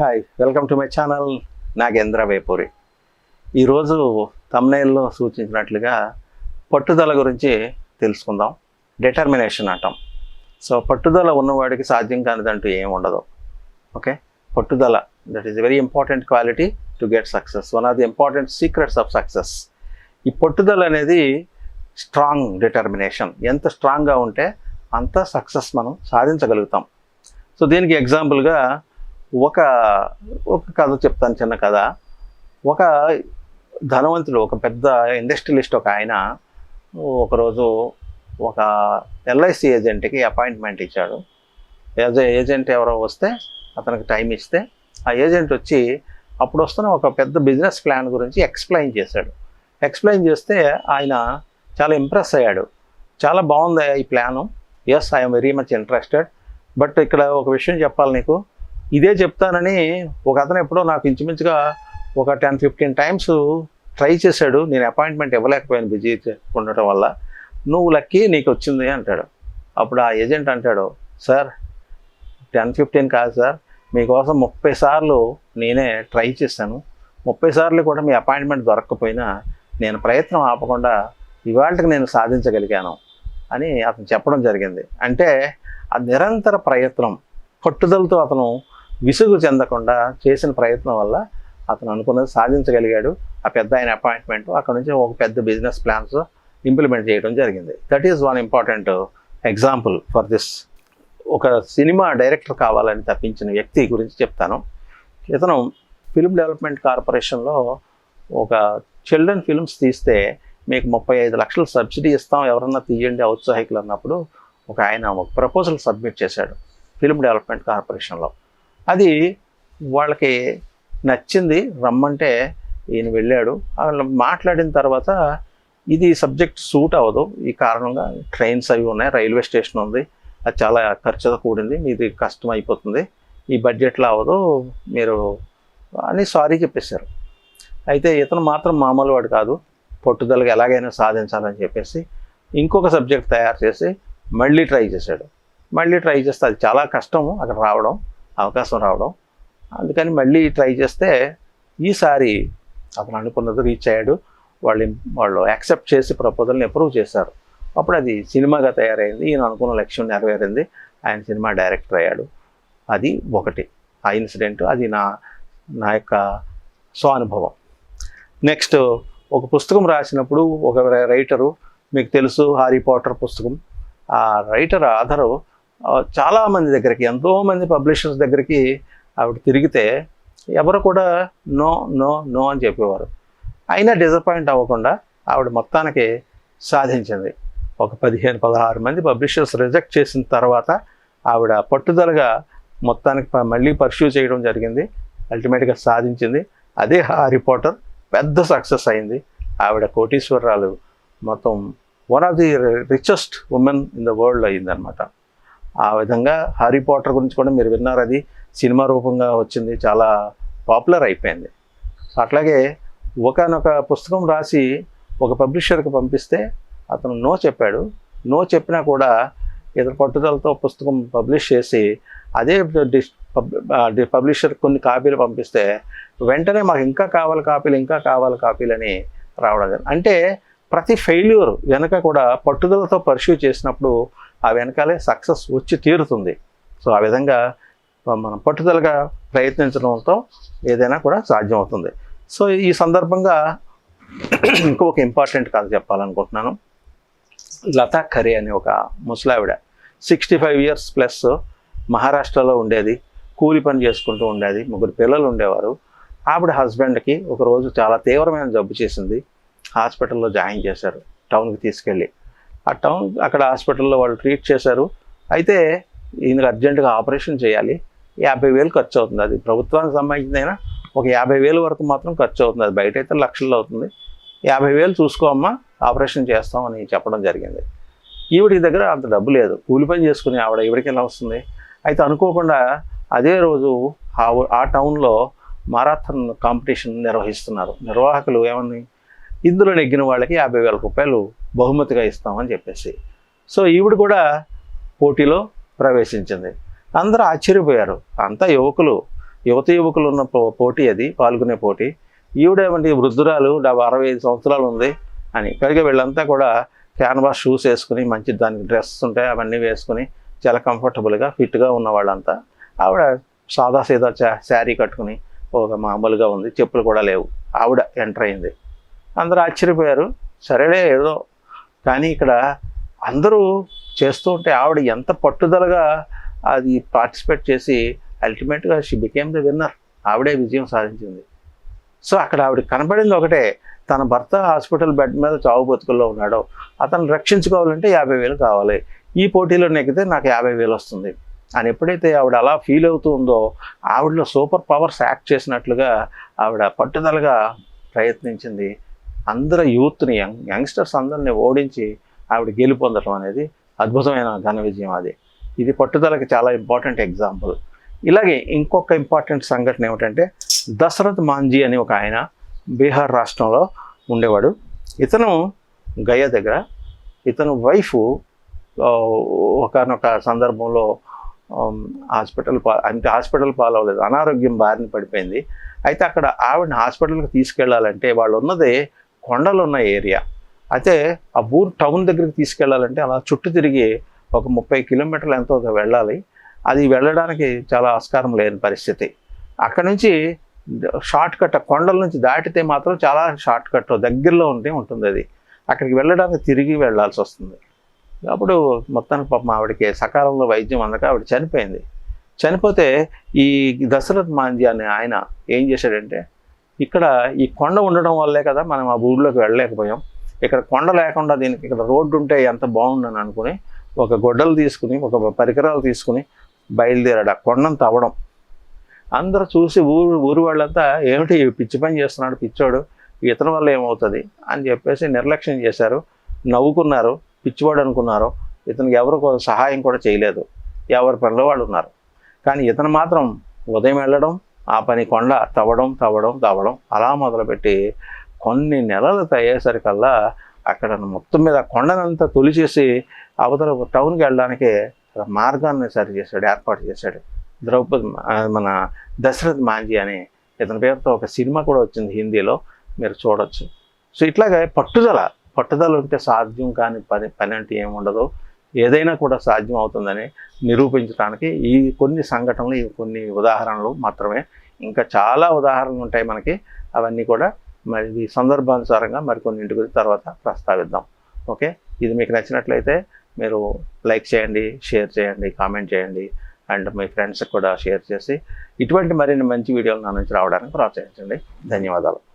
Hi welcome to my channel Nagendra Vepuri ఈరోజు తమ్నైల్లో సూచించినట్లుగా పట్టుదల గురించి తెలుసుకుందాం. డిటర్మినేషన్ అంటాం. సో పట్టుదల ఉన్నవాడికి సాధ్యం కానిదంటూ ఏం ఉండదు. ఓకే పట్టుదల that is very important quality to get success one of the important secrets of success ఈ పట్టుదల అనేది స్ట్రాంగ్ డిటర్మినేషన్ ఎంత స్ట్రాంగ్గా ఉంటే అంత సక్సెస్ మనం సాధించగలుగుతాం. సో దీనికి ఎగ్జాంపుల్గా ఒక ఒక కథ చెప్తాను చిన్న కథ. ఒక ధనవంతుడు ఒక పెద్ద ఇండస్ట్రియలిస్ట్ ఒక ఆయన ఒకరోజు ఒక ఎల్ఐసి ఏజెంట్కి అపాయింట్మెంట్ ఇచ్చాడు. ఏజెంట్ ఎవరో వస్తే అతనికి టైం ఇస్తే ఆ ఏజెంట్ వచ్చి అప్పుడు వస్తున్న ఒక పెద్ద బిజినెస్ ప్లాన్ గురించి ఎక్స్ప్లెయిన్ చేశాడు. ఎక్స్ప్లెయిన్ చేస్తే ఆయన చాలా ఇంప్రెస్ అయ్యాడు. చాలా బాగుంది ఈ plan yes I'm very much interested but ఇక్కడ ఒక విషయం చెప్పాలి నీకు. ఇదే చెప్తానని ఒక అతను ఎప్పుడో నాకు ఇంచుమించుగా ఒక టెన్ ఫిఫ్టీన్ టైమ్స్ ట్రై చేశాడు. నేను అపాయింట్మెంట్ ఇవ్వలేకపోయాను బిజీ ఉండటం వల్ల. నువ్వు లక్కీ నీకు వచ్చింది అంటాడు. అప్పుడు ఆ ఏజెంట్ అంటాడు సార్ టెన్ ఫిఫ్టీన్ కాదు సార్ మీకోసం ముప్పై సార్లు నేనే ట్రై చేశాను. ముప్పై సార్లు కూడా మీ అపాయింట్మెంట్ దొరకకపోయినా నేను ప్రయత్నం ఆపకుండా ఇవాళకి నేను సాధించగలిగాను అని అతను చెప్పడం జరిగింది. అంటే ఆ నిరంతర ప్రయత్నం. పట్టుదలతో అతను విసుగు చెందకుండా చేసిన ప్రయత్నం వల్ల అతను అనుకున్నది సాధించగలిగాడు. ఆ పెద్ద ఆయన అపాయింట్మెంట్ అక్కడ నుంచి ఒక పెద్ద బిజినెస్ ప్లాన్స్ ఇంప్లిమెంట్ చేయడం జరిగింది. That is one important example for this ఒక సినిమా డైరెక్టర్ కావాలని తప్పించిన వ్యక్తి గురించి చెప్తాను. ఇతను ఫిల్మ్ డెవలప్మెంట్ కార్పొరేషన్లో ఒక చిల్డ్రన్ ఫిల్మ్స్ తీస్తే మీకు ముప్పై ఐదు లక్షలు సబ్సిడీ ఇస్తాం ఎవరన్నా తీయండి ఔత్సాహికులు అన్నప్పుడు ఒక ఆయన ఒక ప్రపోజల్ సబ్మిట్ చేశాడు. ఫిల్మ్ డెవలప్మెంట్ కార్పొరేషన్లో అది వాళ్ళకి నచ్చింది రమ్మంటే ఈయన వెళ్ళాడు. వాళ్ళు మాట్లాడిన తర్వాత ఇది సబ్జెక్ట్ సూట్ అవ్వదు. ఈ కారణంగా ట్రైన్స్ అవి ఉన్నాయి రైల్వే స్టేషన్ ఉంది. అది చాలా ఖర్చుతో కూడింది మీది కష్టం అయిపోతుంది. ఈ బడ్జెట్లో అవ్వదు మీరు అని సారీ చెప్పేశారు. అయితే ఇతను మాత్రం మామూలు వాడు కాదు. పట్టుదలగా ఎలాగైనా సాధించాలని చెప్పేసి ఇంకొక సబ్జెక్ట్ తయారు చేసి మళ్ళీ ట్రై చేశాడు. మళ్ళీ ట్రై చేస్తే అది చాలా కష్టం అక్కడ రావడం. అవకాశం రావడం. అందుకని మళ్ళీ ట్రై చేస్తే ఈసారి అతను అనుకున్నది రీచ్ అయ్యాడు. వాళ్ళు వాళ్ళు యాక్సెప్ట్ చేసి ప్రపోజల్ని అప్రూవ్ చేశారు. అప్పుడు అది సినిమాగా తయారైంది. ఈయన అనుకున్న లక్ష్యం నెరవేరింది. ఆయన సినిమా డైరెక్టర్ అయ్యాడు. అది ఒకటి. ఆ ఇన్సిడెంట్ అది నా నా యొక్క స్వానుభవం. నెక్స్ట్ ఒక పుస్తకం రాసినప్పుడు ఒక రైటరు మీకు తెలుసు హారీ పాటర్ పుస్తకం. ఆ రైటర్ ఆధారు చాలామంది దగ్గరికి ఎంతోమంది పబ్లిషర్స్ దగ్గరికి ఆవిడ తిరిగితే ఎవరు కూడా నో నో నో అని చెప్పేవారు. అయినా డిసప్పాయింట్ అవ్వకుండా ఆవిడ మొత్తానికి సాధించింది. ఒక పదిహేను పదహారు మంది పబ్లిషర్స్ రిజెక్ట్ చేసిన తర్వాత ఆవిడ పట్టుదలగా మొత్తానికి మళ్ళీ పర్స్యూ చేయడం జరిగింది. అల్టిమేట్గా సాధించింది. అదే హారీ పాటర్ పెద్ద సక్సెస్ అయింది. ఆవిడ కోటీశ్వరరాలు మొత్తం one of the richest women in the world అయిందనమాట ఆ విధంగా హ్యారీ పాటర్ గురించి కూడా మీరు విన్నారు. అది సినిమా రూపంగా వచ్చింది. చాలా పాపులర్ అయిపోయింది. అట్లాగే ఒకనొక పుస్తకం రాసి ఒక పబ్లిషర్కి పంపిస్తే అతను నో చెప్పాడు. నో చెప్పినా కూడా ఇతర పట్టుదలతో పుస్తకం పబ్లిష్ చేసి అదే డిస్ పబ్లిషర్ కొన్ని కాపీలు పంపిస్తే వెంటనే మాకు ఇంకా కావాలి కాపీలు ఇంకా కావాలి కాపీలు అని రావడం అంటే ప్రతి ఫెయిల్యూర్ వెనక కూడా పట్టుదలతో పర్స్యూ చేసినప్పుడు ఆ వెనకాలే సక్సెస్ వచ్చి తీరుతుంది. సో ఆ విధంగా మనం పట్టుదలగా ప్రయత్నించడంతో ఏదైనా కూడా సాధ్యమవుతుంది. సో ఈ సందర్భంగా ఇంకొక ఇంపార్టెంట్ కథ చెప్పాలనుకుంటున్నాను. లతా ఖరే అనే ఒక ముసలావిడ సిక్స్టీ ఫైవ్ ఇయర్స్ ప్లస్ మహారాష్ట్రలో ఉండేది. కూలి పని చేసుకుంటూ ఉండేది. ముగ్గురు పిల్లలు ఉండేవారు. ఆవిడ హస్బెండ్కి ఒకరోజు చాలా తీవ్రమైన జబ్బు చేసింది. హాస్పిటల్లో జాయిన్ చేశారు. టౌన్కి తీసుకెళ్ళి. ఆ టౌన్ అక్కడ హాస్పిటల్లో వాళ్ళు ట్రీట్ చేశారు. అయితే ఈయనకు అర్జెంటుగా ఆపరేషన్ చేయాలి. యాభై వేలు ఖర్చు అవుతుంది అది. ప్రభుత్వానికి సంబంధించిందైనా ఒక యాభై వేలు వరకు మాత్రం ఖర్చు అవుతుంది అది బయట అయితే లక్షల్లో అవుతుంది. యాభై వేలు చూసుకోమ్మా ఆపరేషన్ చేస్తామని చెప్పడం జరిగింది. ఈవిడి దగ్గర అంత డబ్బు లేదు. కూలి పని చేసుకుని ఆవిడ ఈవిడికి ఎలా వస్తుంది. అయితే అనుకోకుండా అదే రోజు ఆ ఆ టౌన్లో మారాథన్ కాంపిటీషన్ నిర్వహిస్తున్నారు. నిర్వాహకులు ఏమని? ఇందులో నెగ్గిన వాళ్ళకి యాభై వేల రూపాయలు బహుమతిగా ఇస్తామని చెప్పేసి. సో ఈవిడ కూడా పోటీలో ప్రవేశించింది. అందరూ ఆశ్చర్యపోయారు. అంతా యువకులు యువత యువకులు ఉన్న పో- పోటీ అది పాల్గొనే పోటీ. ఈవిడేమంటే వృద్ధురాలు డెబ్బై అరవై ఐదు సంవత్సరాలు ఉంది అని. పైగా వీళ్ళంతా కూడా క్యాన్వాస్ షూస్ వేసుకుని మంచి దానికి డ్రెస్ ఉంటాయి అవన్నీ వేసుకుని చాలా కంఫర్టబుల్గా ఫిట్గా ఉన్న వాళ్ళంతా ఆవిడ సాదా సీదా చా శారీ కట్టుకుని ఒక మామూలుగా ఉంది చెప్పులు కూడా లేవు. ఆవిడ ఎంటర్ అయింది. అందరూ ఆశ్చర్యపోయారు. సరేలే ఏదో కానీ ఇక్కడ అందరూ చేస్తూ ఉంటే ఆవిడ ఎంత పట్టుదలగా అది పార్టిసిపేట్ చేసి అల్టిమేట్గా షీ బికేమ్ ద విన్నర్. ఆవిడే విజయం సాధించింది. సో అక్కడ ఆవిడ కనబడింది ఒకటే తన భర్త హాస్పిటల్ బెడ్ మీద చావు బతుకుల్లో ఉన్నాడు అతను రక్షించుకోవాలంటే యాభై వేలు కావాలి. ఈ పోటీలో నెక్కితే నాకు యాభై వేలు వస్తుంది. అని ఎప్పుడైతే ఆవిడ అలా ఫీల్ అవుతూ ఉందో ఆవిడలో సూపర్ పవర్స్ యాక్ట్ చేసినట్లుగా ఆవిడ పట్టుదలగా ప్రయత్నించింది. అందరు యూత్ని యంగ్ యంగ్స్టర్స్ అందరిని ఓడించి ఆవిడ గెలుపొందడం అనేది అద్భుతమైన ఘన విజయం అది. ఇది పట్టుదలకి చాలా ఇంపార్టెంట్ ఎగ్జాంపుల్. ఇలాగే ఇంకొక ఇంపార్టెంట్ సంఘటన ఏమిటంటే దశరథ్ మాంజీ అని ఒక ఆయన బీహార్ రాష్ట్రంలో ఉండేవాడు. ఇతను గయ దగ్గర ఇతను వైఫ్ ఒకనొక సందర్భంలో హాస్పిటల్ పా అంటే హాస్పిటల్ పాలవలేదు అనారోగ్యం బారిన పడిపోయింది. అయితే అక్కడ ఆవిడని హాస్పిటల్కి తీసుకెళ్ళాలంటే వాళ్ళు ఉన్నది కొండలు ఉన్న ఏరియా. అయితే ఆ ఊరు టౌన్ దగ్గరికి తీసుకెళ్ళాలంటే అలా చుట్టూ తిరిగి ఒక ముప్పై కిలోమీటర్లు ఎంతో వెళ్ళాలి. అది వెళ్ళడానికి చాలా ఆస్కారం లేని పరిస్థితి. అక్కడ నుంచి షార్ట్ కట్ కొండల నుంచి దాటితే మాత్రం చాలా షార్ట్ కట్ దగ్గరలో ఉంటే ఉంటుంది అది. అక్కడికి వెళ్ళడానికి తిరిగి వెళ్ళాల్సి వస్తుంది. అప్పుడు మొత్తానికి పాపం ఆవిడకి సకాలంలో వైద్యం అందక ఆవిడ చనిపోయింది. చనిపోతే ఈ దశరథ్ మాంజీ అనే ఆయన ఏం చేశాడంటే ఇక్కడ ఈ కొండ ఉండడం వల్లే కదా మనం ఆ ఊర్లోకి వెళ్ళలేకపోయాం. ఇక్కడ కొండ లేకుండా దీనికి ఇక్కడ రోడ్డు ఉంటే ఎంత బాగుండని అనుకుని ఒక గొడ్డలు తీసుకుని ఒక పరికరాలు తీసుకుని బయలుదేరాడు. ఆ కొండను తవ్వడం. అందరూ చూసి ఊరు ఊరు వాళ్ళంతా ఏమిటి పిచ్చి పని చేస్తున్నాడు? పిచ్చోడు. ఇతని వల్ల ఏమవుతుంది? అని చెప్పేసి నిర్లక్ష్యం చేశారు. నవ్వుకున్నారు. పిచ్చివాడు అనుకున్నారు. ఇతనికి ఎవరు సహాయం కూడా చేయలేదు. ఎవరి పనిలో వాళ్ళు ఉన్నారు. కానీ ఇతను మాత్రం ఉదయం వెళ్ళడం ఆ పని కొండ తవ్వడం తవ్వడం తవ్వడం అలా మొదలుపెట్టి కొన్ని నెలలు అయ్యేసరికల్లా అక్కడ మొత్తం మీద కొండనంతా తొలిచేసి అవతల టౌన్కి వెళ్ళడానికి మార్గాన్ని సరి చేశాడు ఏర్పాటు చేశాడు. ద్రౌపది మన దశరథ్ మాంజీ అని ఇతని పేరుతో ఒక సినిమా కూడా వచ్చింది హిందీలో మీరు చూడొచ్చు. సో ఇట్లాగే పట్టుదల పట్టుదల ఉంటే సాధ్యం కాని పని పని అంటే ఏముండదు. ఏదైనా కూడా సాధ్యం అవుతుందని నిరూపించడానికి ఈ కొన్ని సంఘటనలు ఈ కొన్ని ఉదాహరణలు మాత్రమే. ఇంకా చాలా ఉదాహరణలు ఉంటాయి మనకి. అవన్నీ కూడా మరి ఈ సందర్భానుసారంగా మరికొన్నింటి గురించి తర్వాత ప్రస్తావిద్దాం. ఓకే? ఇది మీకు నచ్చినట్లయితే మీరు లైక్ చేయండి షేర్ చేయండి కామెంట్ చేయండి. అండ్ మీ ఫ్రెండ్స్కి కూడా షేర్ చేసి ఇటువంటి మరిన్ని మంచి వీడియోలు నా నుంచి రావడానికి ప్రోత్సహించండి. ధన్యవాదాలు.